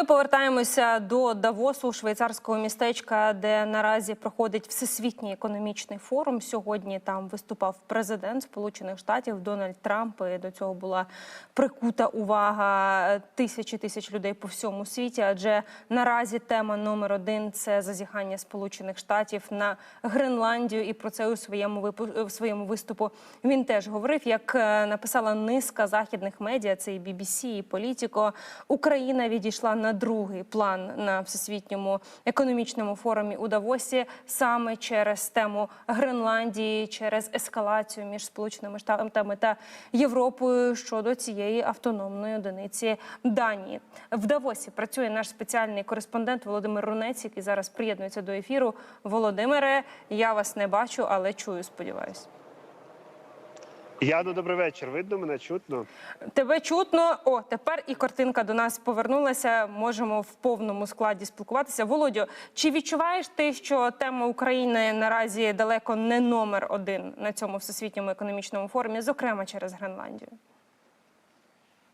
Ми повертаємося до Давосу, швейцарського містечка, де наразі проходить всесвітній економічний форум. Сьогодні там виступав президент Сполучених Штатів Дональд Трамп. І до цього була прикута увага тисячі тисяч людей по всьому світі. Адже наразі тема номер один це зазіхання Сполучених Штатів на Гренландію. І про це у своєму випу- в своєму виступу він теж говорив. Як е, написала низка західних медіа, це і BBC, і Політіко, Україна відійшла на другий план на всесвітньому економічному форумі у Давосі саме через тему Гренландії, через ескалацію між Сполученими Штатами та Європою щодо цієї автономної одиниці Данії. В Давосі працює наш спеціальний кореспондент Володимир Рунець, який зараз приєднується до ефіру. Володимире, я вас не бачу, але чую, сподіваюсь. Яно, добрий вечір. Видно мене чутно. Тебе чутно. О, тепер і картинка до нас повернулася. Можемо в повному складі спілкуватися. Володю, чи відчуваєш ти, що тема України наразі далеко не номер один на цьому всесвітньому економічному форумі, зокрема через Гренландію?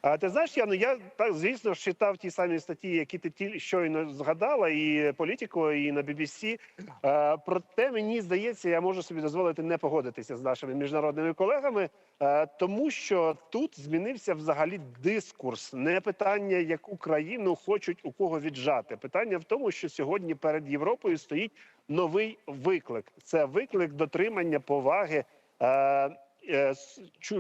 А ти знаєш, Яно, я так звісно читав ті самі статті, які ти ті щойно згадала, і політико, і на BBC. Е, Проте мені здається, я можу собі дозволити не погодитися з нашими міжнародними колегами, е, тому що тут змінився взагалі дискурс, не питання, яку країну хочуть у кого віджати. Питання в тому, що сьогодні перед Європою стоїть новий виклик. Це виклик дотримання поваги.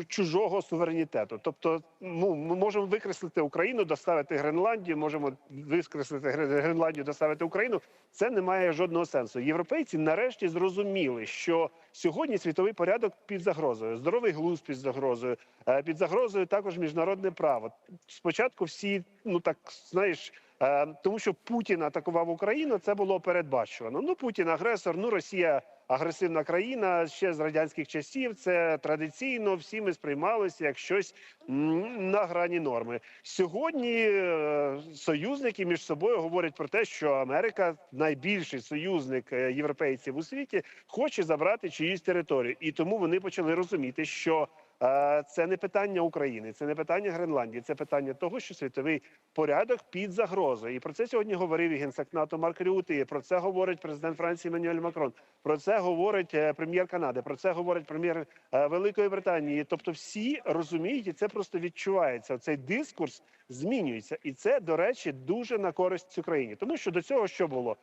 Чужого суверенітету. Тобто, ну ми можемо викреслити Україну, доставити Гренландію, можемо викреслити Гре- Гренландію, доставити Україну. Це не має жодного сенсу. Європейці нарешті зрозуміли, що сьогодні світовий порядок під загрозою, здоровий глузд під загрозою, е, під загрозою також міжнародне право. Спочатку всі, ну так знаєш. е, Тому що Путін атакував Україну, це було передбачувано. Ну Путін агресор, ну Росія агресивна країна ще з радянських часів. Це традиційно всі ми сприймалися як щось на грані норми. Сьогодні е, союзники між собою говорять про те, що Америка, найбільший союзник е, європейців у світі, хоче забрати чиїсь територію, і тому вони почали розуміти, що. Це не питання України, це не питання Гренландії, це питання того, що світовий порядок під загрозою. І про це сьогодні говорив і генсек НАТО Марк Рюти. Про це говорить президент Франції Еммануель Макрон. Про це говорить е, прем'єр Канади. Про це говорить прем'єр е, Великої Британії. Тобто, всі розуміють, і це просто відчувається. Цей дискурс змінюється, і це до речі дуже на користь Україні, тому що до цього що було.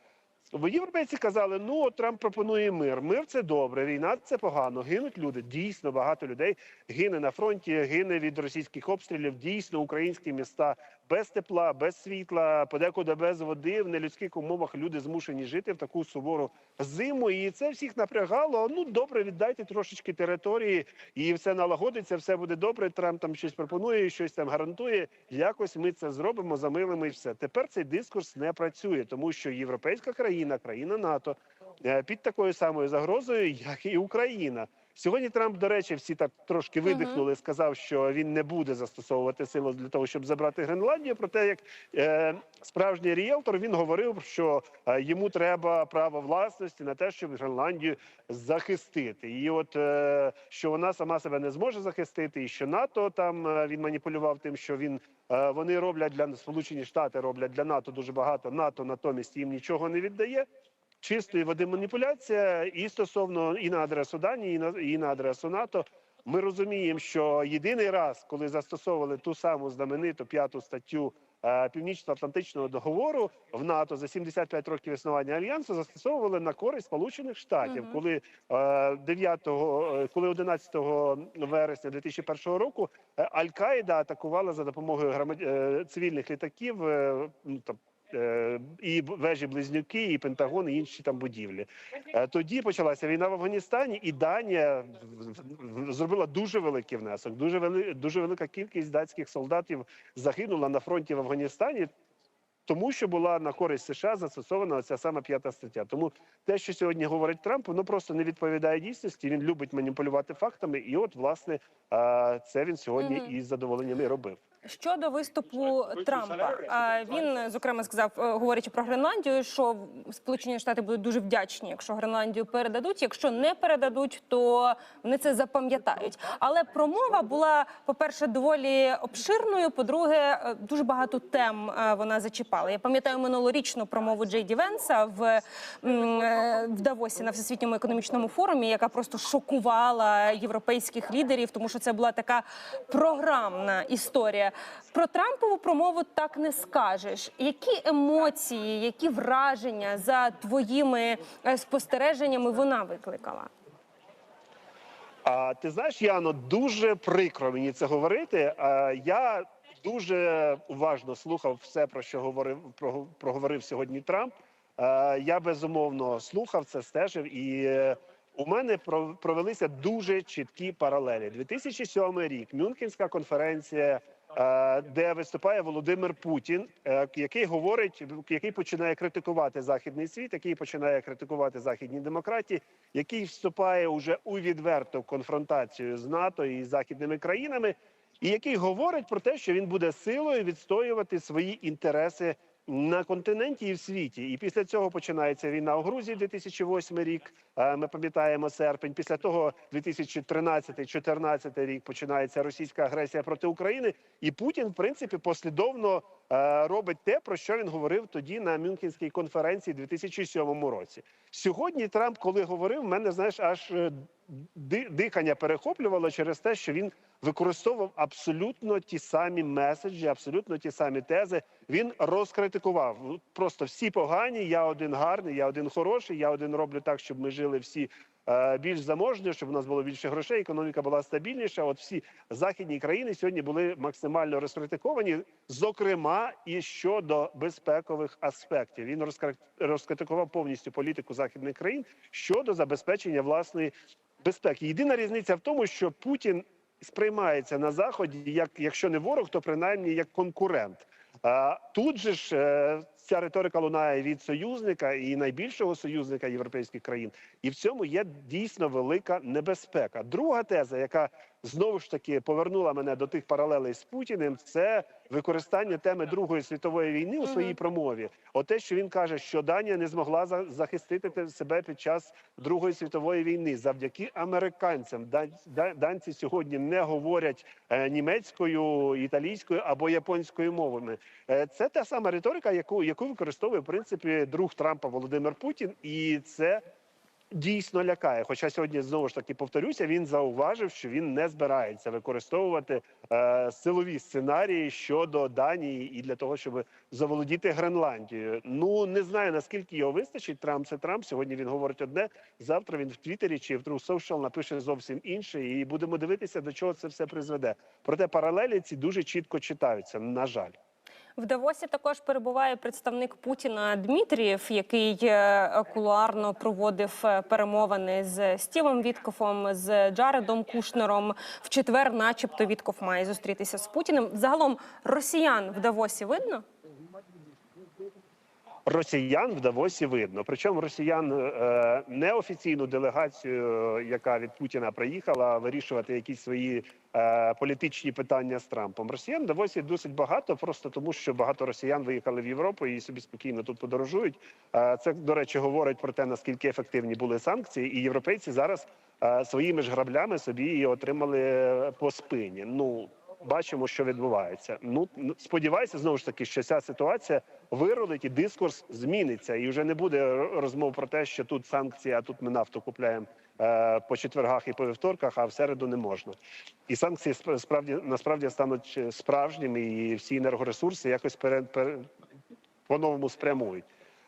Бо європейці казали, ну от Трамп пропонує мир. Мир це добре, війна це погано. Гинуть люди. Дійсно багато людей гине на фронті, гине від російських обстрілів. Дійсно, українські міста без тепла, без світла, подекуди без води. В нелюдських умовах люди змушені жити в таку сувору зиму. І це всіх напрягало. Ну добре, віддайте трошечки території, і все налагодиться, все буде добре. Трамп там щось пропонує, щось там гарантує. Якось ми це зробимо, замилимо і все. Тепер цей дискурс не працює, тому що європейська країна, країна НАТО е, під такою самою загрозою, як і Україна. Сьогодні Трамп, до речі, всі так трошки видихнули. Сказав, що він не буде застосовувати силу для того, щоб забрати Гренландію. Проте, як е, справжній ріелтор, він говорив, що е, йому треба право власності на те, щоб Гренландію захистити. І от е, що вона сама себе не зможе захистити, і що НАТО там е, він маніпулював тим, що він е, вони роблять для Сполучені Штати, роблять для НАТО дуже багато. НАТО натомість їм нічого не віддає чистої води маніпуляція і стосовно і на адресу Данії, і на, і на адресу НАТО. Ми розуміємо, що єдиний раз, коли застосовували ту саму знамениту п'яту статтю е, Північно-Атлантичного договору в НАТО за 75 років існування альянсу, застосовували на користь Сполучених Штатів, коли е, 9, е, коли 11 вересня 2001 року е, Аль-Каїда атакувала за допомогою е, цивільних літаків. Е, і вежі близнюки, і Пентагон, і інші там будівлі. Е, Тоді почалася війна в Афганістані, і Данія зробила дуже великий внесок. Дуже вели, дуже велика кількість датських солдатів загинула на фронті в Афганістані. Тому що була на користь США застосована ця сама п'ята стаття. Тому те, що сьогодні говорить Трамп, воно просто не відповідає дійсності. Він любить маніпулювати фактами, і от власне це він сьогодні із задоволенням і робив. Щодо виступу Трампа, він зокрема сказав, е, говорячи про Гренландію, що Сполучені Штати будуть дуже вдячні, якщо Гренландію передадуть. Якщо не передадуть, то вони це запам'ятають. Але промова була, по-перше, доволі обширною. По-друге, е, дуже багато тем е, вона зачіпала. Я пам'ятаю минулорічну промову Джей Ді Венса в, в Давосі на всесвітньому економічному форумі, яка просто шокувала європейських лідерів, тому що це була така програмна історія. Про Трампову промову так не скажеш. Які емоції, які враження за твоїми е, спостереженнями вона викликала? А ти знаєш, Яно, дуже прикро мені це говорити. А, я дуже уважно слухав все, про що говорив про, проговорив сьогодні Трамп. А, я безумовно слухав це, стежив, і е, у мене про- провелися дуже чіткі паралелі. 2007 рік, Мюнхенська конференція. Е, Де виступає Володимир Путін, е, який говорить, який починає критикувати західний світ, який починає критикувати західні демократії, який вступає уже у відверту конфронтацію з НАТО і західними країнами, і який говорить про те, що він буде силою відстоювати свої інтереси на континенті і в світі. І після цього починається війна у Грузії, 2008 рік. е, Ми пам'ятаємо серпень. Після того 2013-2014 рік починається російська агресія проти України. І Путін, в принципі, послідовно робить те, про що він говорив тоді на Мюнхенській конференції 2007 році. Сьогодні Трамп, коли говорив, мене знаєш, аж е, дихання перехоплювало через те, що він використовував абсолютно ті самі меседжі, абсолютно ті самі тези. Він розкритикував просто всі погані. Я один гарний, я один хороший. Я один роблю так, щоб ми жили всі е, більш заможні, щоб у нас було більше грошей, економіка була стабільніша. От всі західні країни сьогодні були максимально розкритиковані, зокрема і щодо безпекових аспектів. Він розкритикував повністю політику західних країн щодо забезпечення власної безпеки. Єдина різниця в тому, що Путін сприймається на заході як якщо не ворог, то принаймні як конкурент. А тут же ж е, ця риторика лунає від союзника і найбільшого союзника європейських країн, і в цьому є дійсно велика небезпека. Друга теза, яка знову ж таки повернула мене до тих паралелей з Путіним, це використання теми Другої світової війни у своїй промові. Оте, що він каже, що Данія не змогла за- захистити себе під час Другої світової війни завдяки американцям. Данці сьогодні не говорять е, німецькою, італійською або японською мовами. Е, Це та сама риторика, яку яку використовує в принципі друг Трампа Володимир Путін, і це дійсно лякає. Хоча сьогодні знову ж таки повторюся, він зауважив, що він не збирається використовувати е, силові сценарії щодо Данії і для того, щоб заволодіти Гренландією. Ну не знаю наскільки його вистачить. Трамп це Трамп. Сьогодні він говорить одне. Завтра він в Твіттері чи в True Social напише зовсім інше, і будемо дивитися, до чого це все призведе. Проте паралелі ці дуже чітко читаються. На жаль. В Давосі також перебуває представник Путіна Дмитрієв, який е, кулуарно проводив е, перемовини з Стівом Віткофом, з Джаредом Кушнером. В четвер, начебто, Вітков має зустрітися з Путіним. Загалом росіян в Давосі видно. Росіян в Давосі видно. Причому росіян е, неофіційну делегацію, яка від Путіна приїхала вирішувати якісь свої е, політичні питання з Трампом. Росіян в Давосі досить багато, просто тому що багато росіян виїхали в Європу і собі спокійно тут подорожують. Е, це до речі говорить про те, наскільки ефективні були санкції, і європейці зараз своїми ж граблями собі її отримали по спині. Ну бачимо, що відбувається. Ну ну, сподіваюся, знову ж таки, що ця ситуація вирулить і дискурс зміниться, і вже не буде розмов про те, що тут санкції, а тут ми нафту купляємо е, по четвергах і по вівторках, а в середу не можна. І санкції справді насправді стануть е, справжніми, і всі енергоресурси якось пере, пере, по-новому спрямують.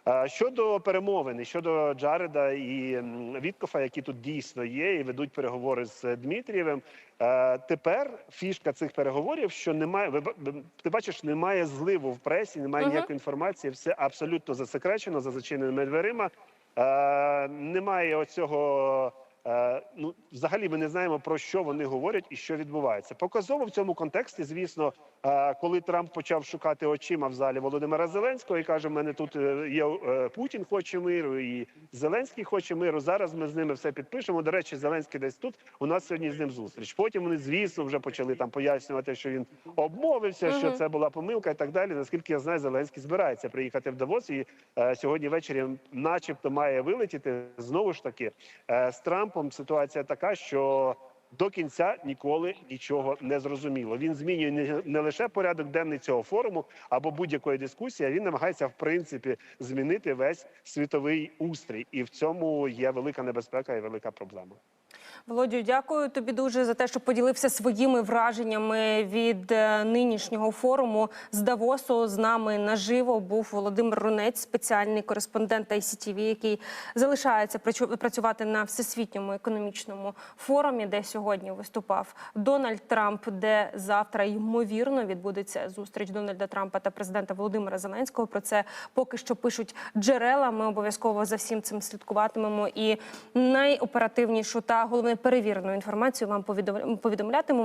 Е, Щодо перемовин, щодо Джареда і Віткофа, які тут дійсно є, і ведуть переговори з Дмитрієвим. е, Тепер фішка цих переговорів, що немає, ти бачиш, немає зливу в пресі, немає Мгм. ніякої інформації, все абсолютно засекречено за зачиненими дверима. Е, Немає оцього. Е, Ну, взагалі, ми не знаємо про що вони говорять і що відбувається. Показово в цьому контексті, звісно, е, коли Трамп почав шукати очима в залі Володимира Зеленського і каже: в мене тут е, є Путін хоче миру, і Зеленський хоче миру. Зараз ми з ними все підпишемо. До речі, Зеленський десь тут. У нас сьогодні з ним зустріч. Потім вони, звісно, вже почали там пояснювати, що він обмовився, що це була помилка і так далі. Наскільки я знаю, Зеленський збирається приїхати в Давос і сьогодні ввечері, начебто, має вилетіти. Знову ж таки, з Трампом ситуація така, що до кінця ніколи нічого не зрозуміло. Він змінює не, лише порядок денний цього форуму або будь-якої дискусії, а він намагається в принципі змінити весь світовий устрій, і в цьому є велика небезпека і велика проблема. Володю, дякую тобі дуже за те, що поділився своїми враженнями від е, нинішнього форуму з Давосу. З нами наживо був Володимир Рунець, спеціальний кореспондент ICTV, який залишається працю- працювати на всесвітньому економічному форумі, де сьогодні виступав Дональд Трамп, де завтра ймовірно відбудеться зустріч Дональда Трампа та президента Володимира Зеленського. Про це поки що пишуть джерела. Ми обов'язково за всім цим слідкуватимемо і найоперативнішу та головне перевірену інформацію вам повідом- повідомлятимемо.